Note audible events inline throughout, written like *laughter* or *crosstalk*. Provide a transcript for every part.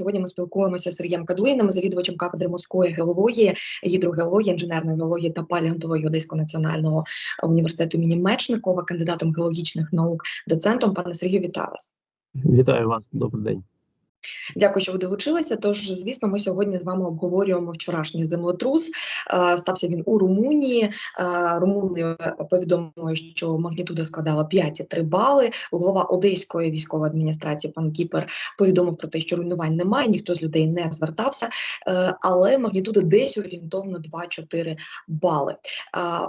Сьогодні ми спілкуємося з Сергієм Кадуїним, завідувачем кафедри морської геології, гідрогеології, інженерної геології та палеонтології Одеського національного університету імені Мечникова, кандидатом геологічних наук, доцентом. Пане Сергію, вітаю вас. Вітаю вас, добрий день. Дякую, що ви долучилися. Тож, звісно, ми сьогодні з вами обговорюємо вчорашній землетрус. Е, Стався він у Румунії. Е, Румуни повідомили, що магнітуда складала 5,3 бали. Голова Одеської військової адміністрації пан Кіпер повідомив про те, що руйнувань немає, ніхто з людей не звертався, Е, але магнітуда десь орієнтовно 2-4 бали.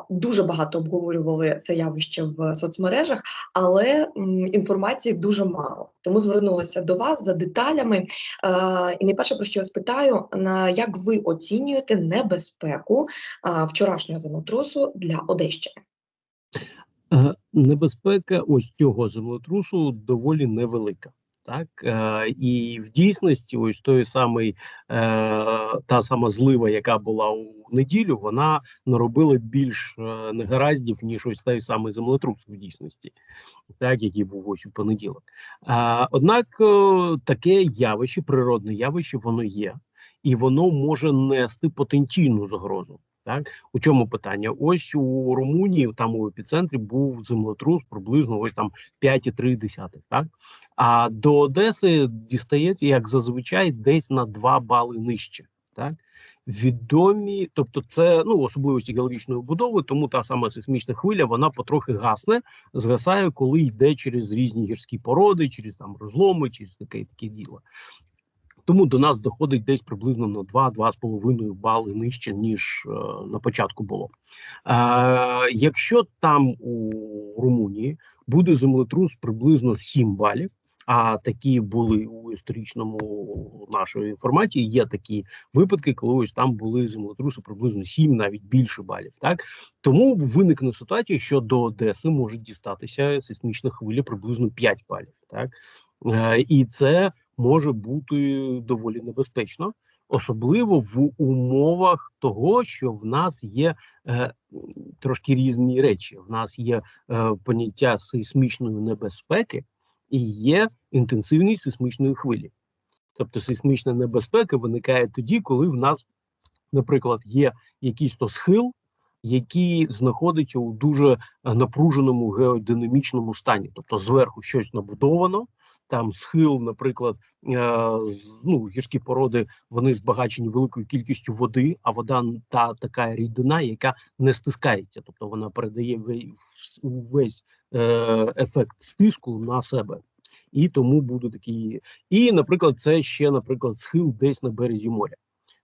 Дуже багато обговорювали це явище в соцмережах, але інформації дуже мало. Тому звернулася до вас за деталями. Е, і найперше, про що я спитаю, як ви оцінюєте небезпеку е, вчорашнього землетрусу для Одещини? Е, Небезпека ось цього землетрусу доволі невелика. Так е, і в дійсності, ось той самий е, та сама злива, яка була у неділю, вона наробила більш е, негараздів ніж ось той самий землетрус в дійсності, так який був ось у понеділок. Однак таке явище, природне явище, воно є, і воно може нести потенційну загрозу. Так, у чому питання? Ось у Румунії, там у епіцентрі, був землетрус приблизно ось там 5,3, так? А до Одеси дістається, як зазвичай, десь на 2 бали нижче. Так? Відомі, тобто, це ну особливості геологічної будови, тому та сама сейсмічна хвиля вона потрохи гасне, згасає, коли йде через різні гірські породи, через там розломи, через таке таке діло. Тому до нас доходить десь приблизно на 2-2,5 бали нижче, ніж е, на початку було. Е, якщо там у Румунії буде землетрус приблизно 7 балів, а такі були у історичному нашої форматі. Є такі випадки, коли ось там були землетруси приблизно 7, навіть більше балів. Так тому виникне ситуація, що до Одеси можуть дістатися сейсмічна хвиля приблизно 5 балів. Так е, і це може бути доволі небезпечно, особливо в умовах того, що в нас є е, трошки різні речі. В нас є е, поняття сейсмічної небезпеки і є інтенсивність сейсмічної хвилі. Тобто сейсмічна небезпека виникає тоді, коли в нас, наприклад, є якийсь то схил, який знаходиться у дуже напруженому геодинамічному стані, тобто зверху щось набудовано там схил, наприклад, е, ну, гірські породи вони збагачені великою кількістю води, а вода та така рідина, яка не стискається, тобто вона передає весь, е, ефект стиску на себе. І тому буде такі. І, наприклад, це ще, наприклад, схил десь на березі моря.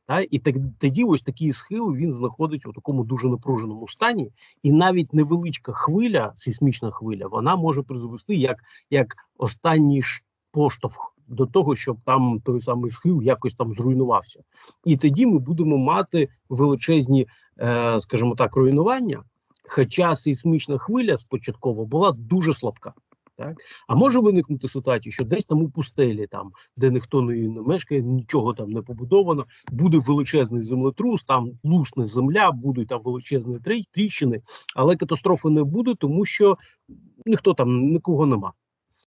Та і так тоді ось такий схил він знаходиться у такому дуже напруженому стані, і навіть невеличка хвиля, сейсмічна хвиля, вона може призвести як як останній поштовх до того, щоб там той самий схил якось там зруйнувався. І тоді ми будемо мати величезні, е, скажімо так, руйнування. Хоча сейсмічна хвиля спочатково була дуже слабка. Так, а може виникнути ситуація, що десь там у пустелі, там де ніхто не, не мешкає, нічого там не побудовано, буде величезний землетрус, там лусне земля, будуть там величезні тріщини, але катастрофи не буде, тому що ніхто там нікого нема.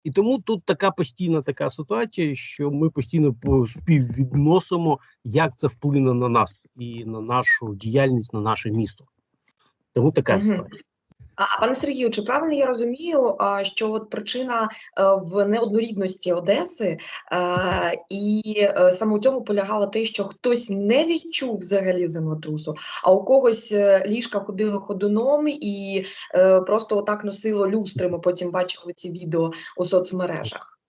І тому тут така постійна така ситуація, що ми постійно співвідносимо, як це вплине на нас і на нашу діяльність, на наше місто. Тому така угу. ситуація. А пане Сергію, чи правильно я розумію, що от причина е, в неоднорідності Одеси, е, і е, саме у цьому полягало те, що хтось не відчув взагалі землетрусу, а у когось ліжка ходили ходуном і просто отак носило люстри. Ми потім бачили ці відео у соцмережах.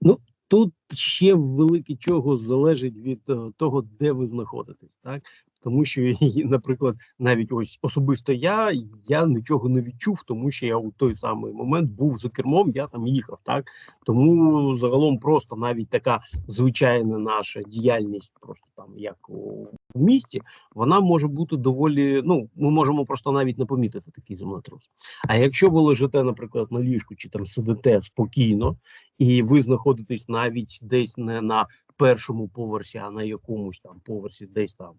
Ну тут ще велике чого залежить від того, де ви знаходитесь, так тому що, наприклад, навіть ось особисто я я нічого не відчув, тому що я у той самий момент був за кермом, я там їхав. Так тому загалом просто навіть така звичайна наша діяльність, просто там як у, місті, вона може бути доволі. Ну ми можемо просто навіть не помітити такий землетрус. А якщо ви лежите, наприклад, на ліжку чи там сидите спокійно, і ви знаходитесь навіть десь не на першому поверсі, а на якомусь там поверсі, десь там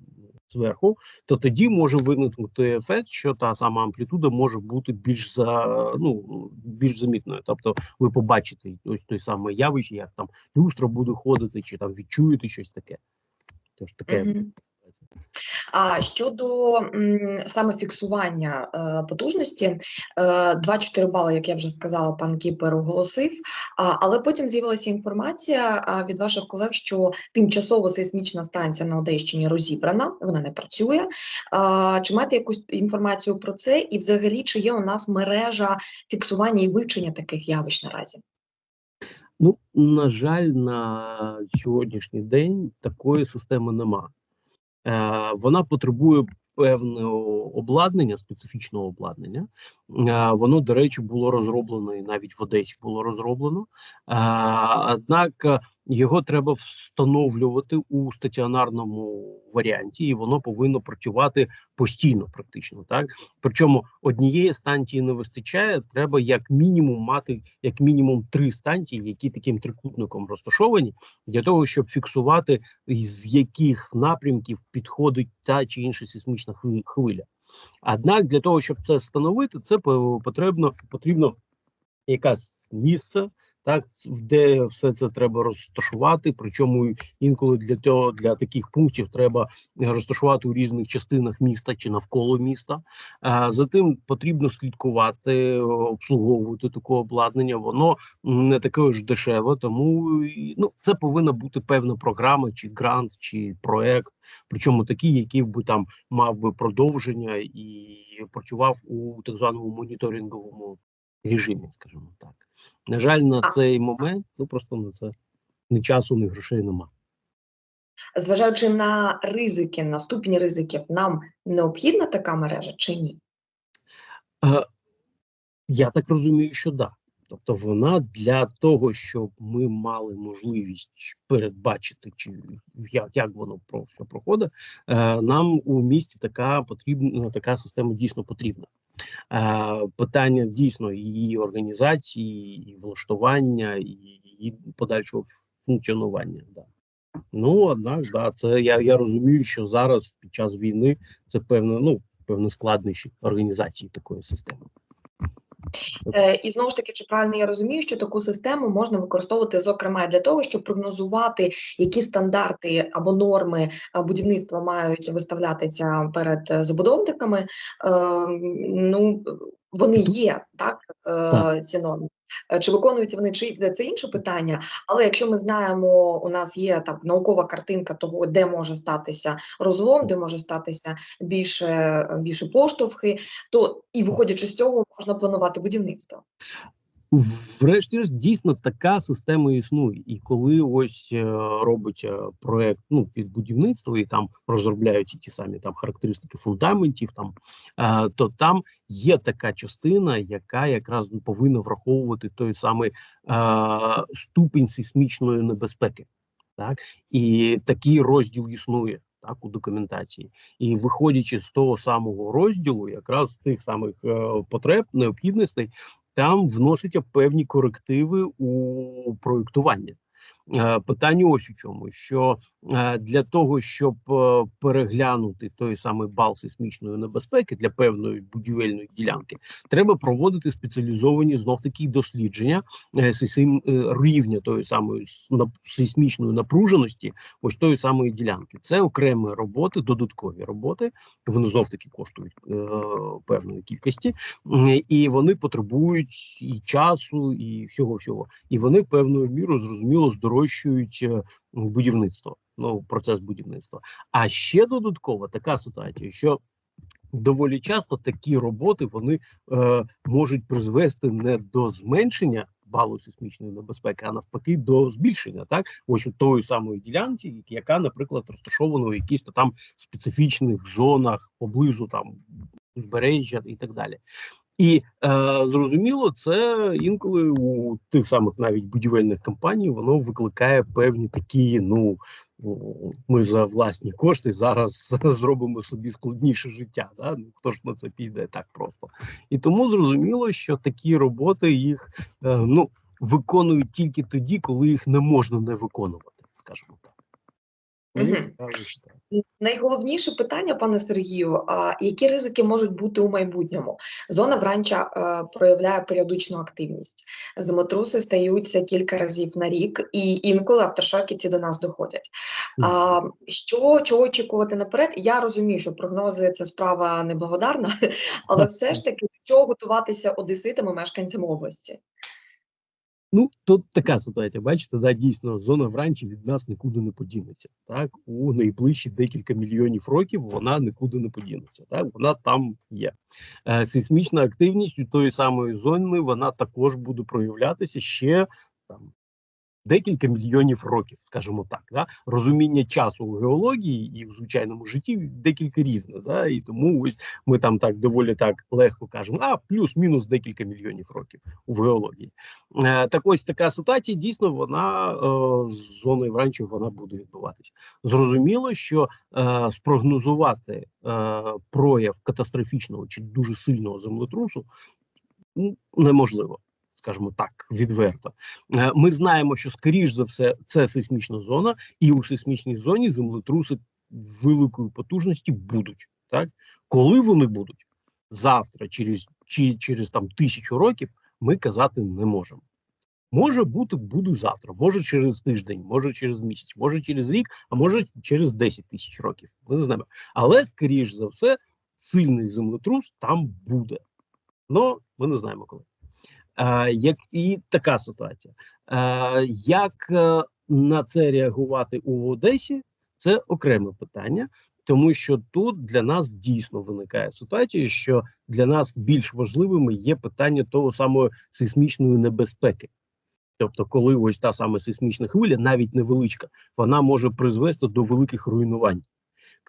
зверху, то тоді може виникнути ефект, що та сама амплітуда може бути більш за ну більш замітною. Тобто, ви побачите ось той самий явище, як там люстра буде ходити, чи там відчуєте щось таке. Тож таке. Мгм. А щодо саме фіксування е, потужності, е, 2-4 бали, як я вже сказала, пан Кіпер оголосив. Але потім з'явилася інформація від ваших колег, що тимчасово сейсмічна станція на Одещині розібрана, вона не працює. Чи маєте якусь інформацію про це? І взагалі, чи є у нас мережа фіксування і вивчення таких явищ наразі? Ну, на жаль, на сьогоднішній день такої системи нема. Е, вона потребує певного обладнання, специфічного обладнання. Е, воно, до речі, було розроблено і навіть в Одесі було розроблено. Е, однак його треба встановлювати у стаціонарному варіанті, і воно повинно працювати постійно, практично. Так причому однієї станції не вистачає. Треба як мінімум мати як мінімум три станції, які таким трикутником розташовані, для того, щоб фіксувати з яких напрямків підходить та чи інша сейсмічна хви- хвиля. Однак для того, щоб це встановити, це по- потрібно потрібно якесь місце, так де все це треба розташувати. Причому інколи для того для таких пунктів треба розташувати у різних частинах міста чи навколо міста. А затим потрібно слідкувати, обслуговувати таке обладнання. Воно не таке ж дешеве, тому ну це повинна бути певна програма, чи грант, чи проект. Причому такий, який би там мав би продовження і працював у так званому моніторинговому режимі, скажімо так. На жаль, на А. цей момент ну просто на це ні часу, ні грошей нема. Зважаючи на ризики, на ступінь ризиків, нам необхідна така мережа чи ні? Е, я так розумію, що да. Тобто вона для того, щоб ми мали можливість передбачити, чи як, як воно про все проходить, е, нам у місті така потрібна така система дійсно потрібна. Питання дійсно її організації, і влаштування, і її подальшого функціонування. Да. Ну однак, да, це я, я розумію, що зараз під час війни це певне ну певне складнощі організації такої системи. Е, і знову ж таки, чи правильно я розумію, що таку систему можна використовувати зокрема і для того, щоб прогнозувати, які стандарти або норми е, будівництва мають виставлятися перед е, забудовниками. Е, ну вони є, так, Так. ці норми. Чи виконуються вони, чи це інше питання. Але якщо ми знаємо, у нас є там наукова картинка того, де може статися розлом, де може статися більше, більше поштовхи, то і виходячи з цього, можна планувати будівництво. Врешті-решт, дійсно така система існує. І коли ось е, робиться проект ну, під будівництво, і там розробляють ті самі там характеристики фундаментів, там е, то там є така частина, яка якраз повинна враховувати той самий е, ступінь сейсмічної небезпеки. Так і такий розділ існує. Так, у документації, і виходячи з того самого розділу, якраз тих самих е, потреб, необхідностей, там вносяться певні корективи у проєктування. Е, Питання ось у чому: що е, для того, щоб е, переглянути той самий бал сейсмічної небезпеки для певної будівельної ділянки, треба проводити спеціалізовані знов такі дослідження рівня тої самої сейсмічної напруженості, ось тої самої ділянки. Це окремі роботи, додаткові роботи. Вони знов таки коштують певної кількості, і вони потребують і часу, і всього всього. І вони певною мірою зрозуміло здорожчують е, будівництво. Ну, процес будівництва. А ще додатково така ситуація, що доволі часто такі роботи вони е, можуть призвести не до зменшення балу сейсмічної небезпеки, а навпаки, до збільшення. Так, ось у тої самої ділянці, яка, наприклад, розташована у якихось там специфічних зонах поблизу там узбережжя і так далі. І е, зрозуміло, це інколи у тих самих навіть будівельних компаній воно викликає певні такі. Ну ми за власні кошти зараз *laughs* зробимо собі складніше життя. Да? Ну, хто ж на це піде так просто? І тому зрозуміло, що такі роботи їх е, ну виконують тільки тоді, коли їх не можна не виконувати, скажімо так. Ситуація. Найголовніше питання, пане Сергію, а які ризики можуть бути у майбутньому? Зона вранча е, проявляє періодичну активність. Землетруси стаються кілька разів на рік, і інколи авторшоки ці до нас доходять. А, що чого очікувати наперед? Я розумію, що прогнози це справа неблагодарна, *laughs* але все ж таки до чого готуватися одеситам і мешканцям області? Ну, тут така ситуація, бачите, да, дійсно, зона вранчі від нас нікуди не подінеться. Так, у найближчі декілька мільйонів років вона нікуди не подінеться. Так, вона там є. Е, сейсмічна активність у тої самої зони вона також буде проявлятися ще там. Декілька мільйонів років, скажімо так, да? розуміння часу у геології і в звичайному житті декілька різне. Да? І тому ось ми там так доволі так легко кажемо, а плюс-мінус декілька мільйонів років у геології. Е, так ось така ситуація дійсно вона е, з зоною вранчі вона буде відбуватися. Зрозуміло, що е, спрогнозувати е, прояв катастрофічного чи дуже сильного землетрусу неможливо. Скажімо так, відверто. Е, Ми знаємо, що скоріш за все це сейсмічна зона, і у сейсмічній зоні землетруси великої потужності будуть. Так, коли вони будуть завтра, через чи через там тисячу років, ми казати не можемо. Може бути, буде завтра, може через тиждень, може через місяць, може через рік, а може через 10 тисяч років. Ми не знаємо. Але скоріш за все, сильний землетрус там буде. Ну ми не знаємо коли. Е, як і така ситуація. Е, як е, на це реагувати у Одесі? Це окреме питання, тому що тут для нас дійсно виникає ситуація, що для нас більш важливими є питання того самої сейсмічної небезпеки. Тобто, коли ось та саме сейсмічна хвиля, навіть невеличка, вона може призвести до великих руйнувань,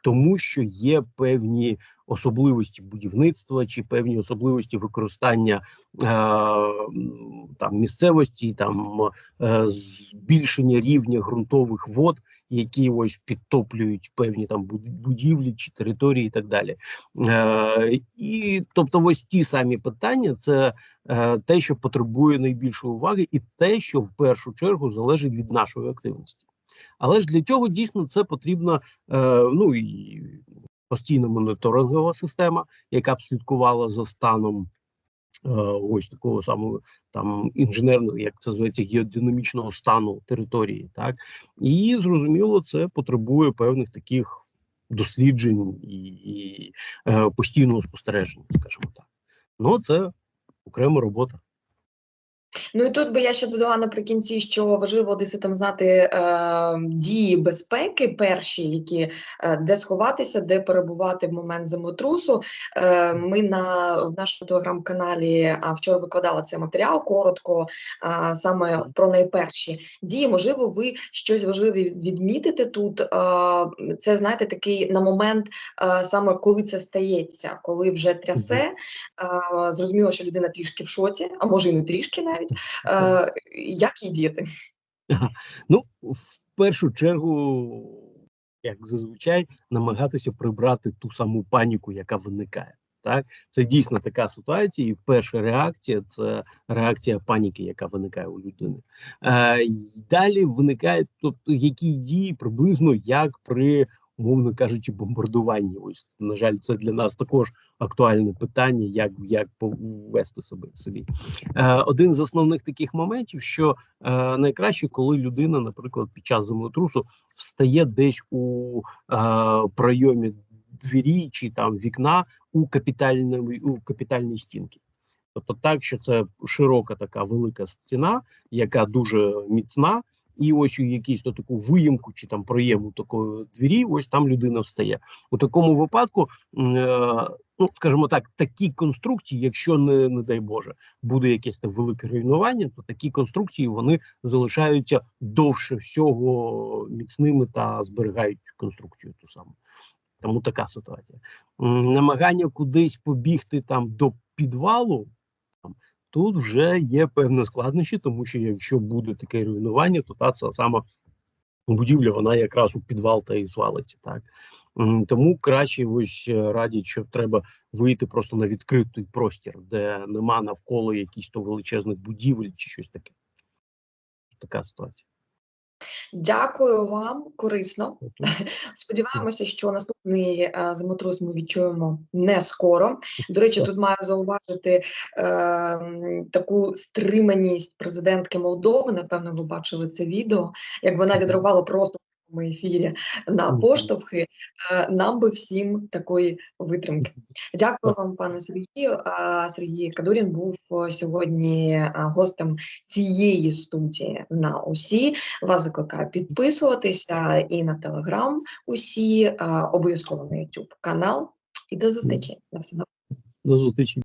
тому що є певні особливості будівництва чи певні особливості використання е, там місцевості, там е, збільшення рівня ґрунтових вод, які ось підтоплюють певні там буд- будівлі чи території, і так далі. Е, і тобто, ось ті самі питання, це е, те, що потребує найбільшої уваги, і те, що в першу чергу залежить від нашої активності. Але ж для цього дійсно це потрібна е, ну і постійна моніторингова система, яка б слідкувала за станом е, ось такого самого там інженерного, як це зветься, геодинамічного стану території, так і зрозуміло, це потребує певних таких досліджень і, і е, постійного спостереження, скажімо так. Ну це окрема робота. Ну і тут би я ще додала наприкінці, що важливо одеситам знати е, дії безпеки, перші, які е, де сховатися, де перебувати в момент землетрусу. Е, ми на в нашому телеграм-каналі а вчора викладала цей матеріал коротко, а, саме про найперші дії. Можливо, ви щось важливе відмітите тут. Е, це знаєте, такий на момент, е, саме коли це стається, коли вже трясе. Е, зрозуміло, що людина трішки в шоці, а може і не трішки навіть. *laughs* Е, як їй діяти? Ну, в першу чергу, як зазвичай, намагатися прибрати ту саму паніку, яка виникає. Так, це дійсно така ситуація, і перша реакція це реакція паніки, яка виникає у людини. Е, далі виникає, тобто, які дії приблизно як при, умовно кажучи, бомбардуванні. Ось, на жаль, це для нас також актуальне питання, як, як повести себе собі. Е, один з основних таких моментів, що е, найкраще, коли людина, наприклад, під час землетрусу встає десь у е, пройомі двері чи там вікна у капітальній у капітальній стінки. Тобто так, що це широка така велика стіна, яка дуже міцна, і ось у якійсь то таку виїмку чи там проєму такої двері, ось там людина встає. У такому випадку, е, ну скажімо так, такі конструкції, якщо не, не дай Боже, буде якесь там велике руйнування, то такі конструкції вони залишаються довше всього міцними та зберігають конструкцію ту саму. Тому така ситуація. Намагання кудись побігти там до підвалу. Тут вже є певні складнощі, тому що якщо буде таке руйнування, то та ця сама будівля вона якраз у підвал та і звалиться. Так тому краще ось е, радять, що треба вийти просто на відкритий простір, де нема навколо то величезних будівель чи щось таке. Така ситуація. Дякую вам, корисно. *laughs* Сподіваємося, що наступний е, землетрус ми відчуємо не скоро. До речі, тут маю зауважити е, таку стриманість президентки Молдови. Напевно, ви бачили це відео, як вона відрувала просто ефірі на поштовхи. Е, Нам би всім такої витримки. Дякую вам, пане Сергію. Сергій Кадурін був е, сьогодні е, гостем цієї студії на усі. Вас закликаю підписуватися і на Телеграм усі, е, обов'язково на YouTube канал. І до зустрічі. На все. До зустрічі.